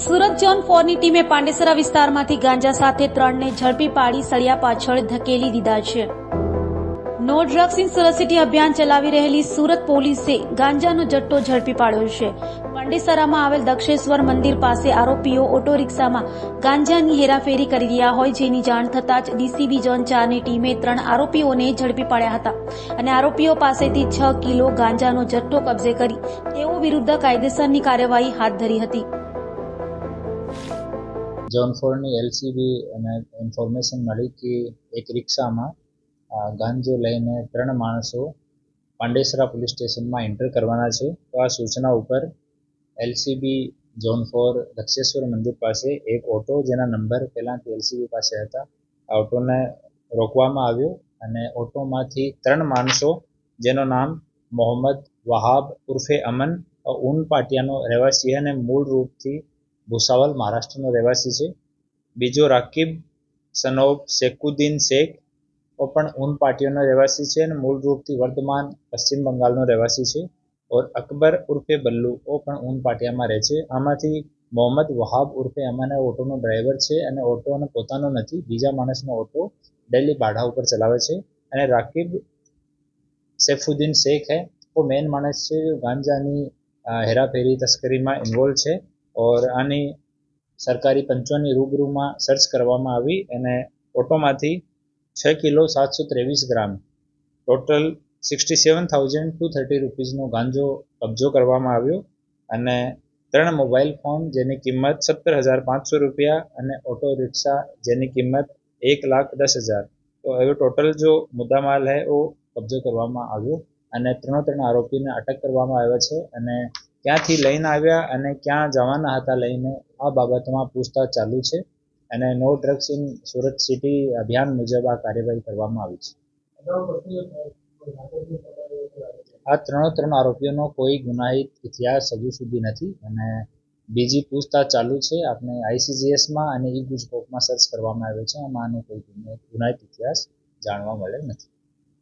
Surat zone ફોરની ટીમે પાંડેસરા વિસ્તારમાંથી ગાંજા સાથે ત્રણને ઝડપી પાડી સળિયા પાછળ ધકેલી દીધા છે. No drugs in Surat city અભિયાન ચલાવી રહેલી સુરત પોલીસે ગાંજાનો જથ્થો ઝડપી પાડ્યો છે. પાંડેસરામાં આવેલ દક્ષેશ્વર મંદિર પાસે આરોપીઓ ઓટો રિક્ષામાં ગાંજાની હેરાફેરી કરી રહ્યા હોય જેની જાણ થતાં જ ડીસીબી ઝોન ચારની ટીમે ત્રણ આરોપીઓને ઝડપી પાડ્યા હતા અને આરોપીઓ પાસેથી છ કિલો ગાંજાનો જથ્થો કબજે કરી તેઓ વિરુદ્ધ કાયદેસરની કાર્યવાહી હાથ ધરી હતી. ઝોન ફોરની એલસીબી અને ઇન્ફોર્મેશન મળી કે એક રિક્ષામાં ગાંજો લઈને ત્રણ માણસો પાંડેસરા પોલીસ સ્ટેશનમાં એન્ટર કરવાના છે. તો આ સૂચના ઉપર એલસીબી ઝોન ફોર દક્ષેશ્વર મંદિર પાસે એક ઓટો જેના નંબર પહેલાંથી એલસીબી પાસે હતા. આ ઓટોને રોકવામાં આવ્યો અને ઓટોમાંથી ત્રણ માણસો, જેનું નામ મોહમ્મદ વહાબ ઉર્ફે અમન ઉન પાટિયાનો રહેવાસી અને મૂળ રૂપથી ભુસાવલ મહારાષ્ટ્રનો રહેવાસી છે. બીજો રાકીબ સનોબ શેકુદ્દીન શેખ પણ ઊન પાટીઓનો રહેવાસી છે અને મૂળ રૂપથી વર્તમાન પશ્ચિમ બંગાળનો રહેવાસી છે. ઓર અકબર ઉર્ફે બલ્લુ, ઓ પણ ઊન પાટિયામાં રહે છે. આમાંથી મોહમ્મદ વહાબ ઉર્ફે અમાના ઓટોનો ડ્રાઈવર છે અને ઓટો અને પોતાનો નથી, બીજા માણસનો ઓટો ડેલી ભાડા ઉપર ચલાવે છે. અને રાકીબ સૈફુદ્દીન શેખ હે. ઓ મેન માણસ છે, ગાંજાની હેરાફેરી, તસ્કરીમાં ઇન્વોલ્વ છે. ઓર આની સરકારી પંચોની રૂબરૂમાં સર્ચ કરવામાં આવી. અને ઓટોમાંથી છ કિલો સાતસો ત્રેવીસ gram, total sixty seven thousand two thirty રૂપીઝનો ગાંજો કબજો કરવામાં આવ્યો અને ત્રણ મોબાઈલ ફોન જેની કિંમત સત્તર હજાર પાંચસો રૂપિયા અને ઓટો રિક્ષા જેની કિંમત એક લાખ દસ હજાર. તો એવો ટોટલ જો મુદ્દામાલ હે, ઓ કબજો કરવામાં આવ્યો અને ત્રણો ત્રણ આરોપીને અટક કરવામાં આવ્યા છે અને ક્યાંથી લઈને આવ્યા અને ક્યાં જવાના હતા લઈને આ બાબતમાં પૂછતાછ ચાલુ છે અને no drugs in Surat city અભિયાન મુજબ આ કાર્યવાહી કરવામાં આવી છે. આ ત્રણો ત્રણ આરોપીઓનો કોઈ ગુનાહિત ઇતિહાસ હજુ સુધી નથી અને બીજી પૂછતાછ ચાલુ છે. આપણે આઈસીજીએસમાં અને ઈ ગુજકોપમાં સર્ચ કરવામાં આવ્યો છે. આમાં આનો કોઈ ગુનાહિત ઇતિહાસ જાણવા મળેલ નથી.